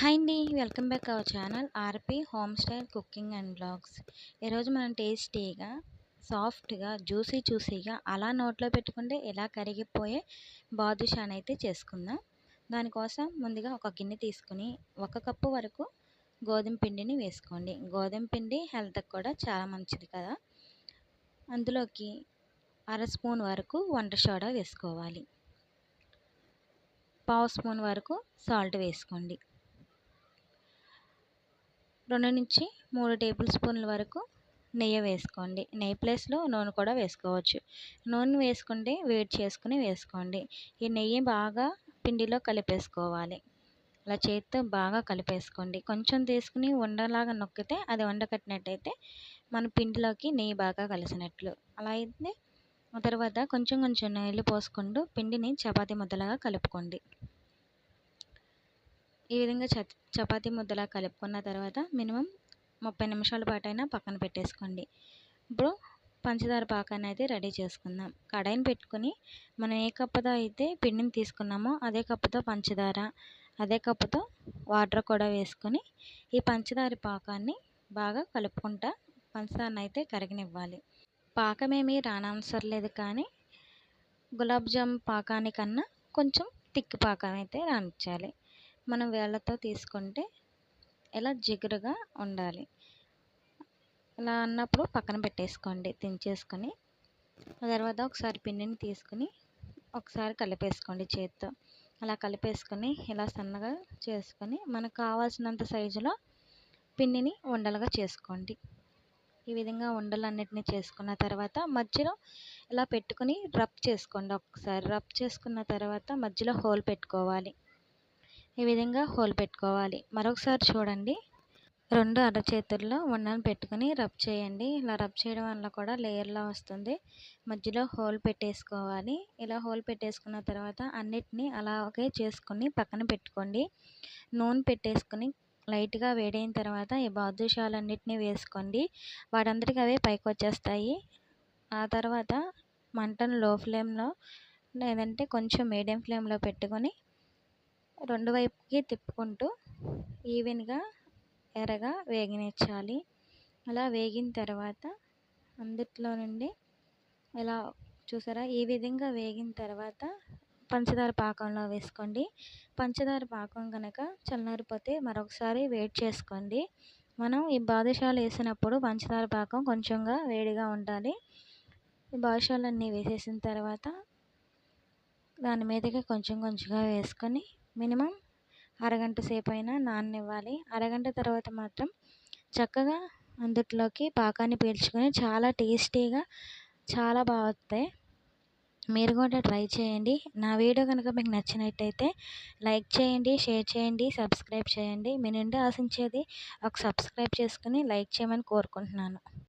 Hi అండి. Welcome back our channel R P home style cooking and blogs ఈరోజు మనం టేస్టీగా సాఫ్ట్గా జ్యూసీ జ్యూసీగా అలా నోట్లో పెట్టుకుంటే ఎలా కరిగిపోయే బాదుషాన్ అయితే చేసుకుందాం. దానికోసం ముందుగా ఒక గిన్నె తీసుకుని ఒక కప్పు వరకు గోధుమ పిండిని వేసుకోండి. గోధుమ పిండి హెల్త్కి కూడా చాలా మంచిది కదా. అందులోకి అర స్పూన్ వరకు వంట సోడా వేసుకోవాలి. పావు స్పూన్ వరకు సాల్ట్ వేసుకోండి. రెండు నుంచి మూడు టేబుల్ స్పూన్ల వరకు నెయ్యి వేసుకోండి. నెయ్యి ప్లేస్లో నూనె కూడా వేసుకోవచ్చు. నూనె వేసుకుంటే వేడి చేసుకుని వేసుకోండి. ఈ నెయ్యి బాగా పిండిలో కలిపేసుకోవాలి. అలా చేతితో బాగా కలిపేసుకోండి. కొంచెం తీసుకుని ఉండలాగా నొక్కితే అది ఉండకట్టినట్టయితే మన పిండిలోకి నెయ్యి బాగా కలిసినట్లు. అలా అయితే తర్వాత కొంచెం కొంచెం నీళ్ళు పోసుకుంటూ పిండిని చపాతి ముద్దలాగా కలుపుకోండి. ఈ విధంగా చపాతీ ముద్దలా కలుపుకున్న తర్వాత మినిమం ముప్పై నిమిషాల పాటైనా పక్కన పెట్టేసుకోండి. ఇప్పుడు పంచదార పాకాన్ని అయితే రెడీ చేసుకుందాం. కడాయిని పెట్టుకుని మనం ఏ కప్పుతో అయితే పిండిని తీసుకున్నామో అదే కప్పుతో పంచదార అదే కప్పుతో వాటర్ కూడా వేసుకొని ఈ పంచదార పాకాన్ని బాగా కలుపుకుంటా పంచదారని అయితే కరిగినివ్వాలి పాకమేమీ రానవసరం లేదు కానీ గులాబ్ జామ్ పాకానికన్నా కొంచెం తిక్కి పాకం అయితే రానిచ్చాలి. మనం వేళ్ళతో తీసుకుంటే ఇలా జిగురుగా ఉండాలి. ఇలా అన్నప్పుడు పక్కన పెట్టేసుకోండి దించేసుకొని తర్వాత ఒకసారి పిండిని తీసుకుని ఒకసారి కలిపేసుకోండి చేతితో. అలా కలిపేసుకొని ఇలా సన్నగా చేసుకొని మనకు కావాల్సినంత సైజులో పిండిని ఉండలుగా చేసుకోండి. ఈ విధంగా ఉండలన్నిటిని చేసుకున్న తర్వాత మధ్యలో ఇలా పెట్టుకుని రబ్ చేసుకోండి. ఒకసారి రబ్ చేసుకున్న తర్వాత మధ్యలో హోల్ పెట్టుకోవాలి. ఈ విధంగా హోల్ పెట్టుకోవాలి. మరొకసారి చూడండి. రెండు అరచేతుల్లో ఉండను పెట్టుకుని రబ్ చేయండి. ఇలా రబ్ చేయడం వల్ల కూడా లేయర్లా వస్తుంది. మధ్యలో హోల్ పెట్టేసుకోవాలి. ఇలా హోల్ పెట్టేసుకున్న తర్వాత అన్నిటినీ అలాగే చేసుకుని పక్కన పెట్టుకోండి. నూనె పెట్టేసుకుని లైట్గా వేడైన తర్వాత ఈ బాదుషాలన్నిటినీ వేసుకోండి. వాటందరికీ అవే పైకి వచ్చేస్తాయి ఆ తర్వాత మంటను లో ఫ్లేమ్లో లేదంటే కొంచెం మీడియం ఫ్లేమ్లో పెట్టుకొని రెండు వైపుకి తిప్పుకుంటూ ఈవెన్గా ఎర్రగా వేగనిచ్చాలి. అలా వేగిన తర్వాత అందుట్లో నుండి ఇలా చూసారా? ఈ విధంగా వేగిన తర్వాత పంచదార పాకంలో వేసుకోండి. పంచదార పాకం కనుక చల్లారిపోతే మరొకసారి వేడి చేసుకోండి. మనం ఈ బాదుషాలు వేసినప్పుడు పంచదార పాకం కొంచెంగా వేడిగా ఉండాలి. ఈ బాదుషాలన్నీ వేసేసిన తర్వాత దాని మీదకి కొంచెం కొంచెంగా వేసుకొని మినిమం అరగంట సేపు అయినా నాననివ్వాలి. అరగంట తర్వాత మాత్రం చక్కగా అందుట్లోకి పాకాన్ని పీల్చుకొని చాలా టేస్టీగా చాలా బాగా వస్తాయి. మీరు కూడా ట్రై చేయండి. నా వీడియో కనుక మీకు నచ్చినట్టయితే లైక్ చేయండి షేర్ చేయండి సబ్స్క్రైబ్ చేయండి. మీ నుండి ఆశించేది ఒక సబ్స్క్రైబ్ చేసుకుని లైక్ చేయమని కోరుకుంటున్నాను.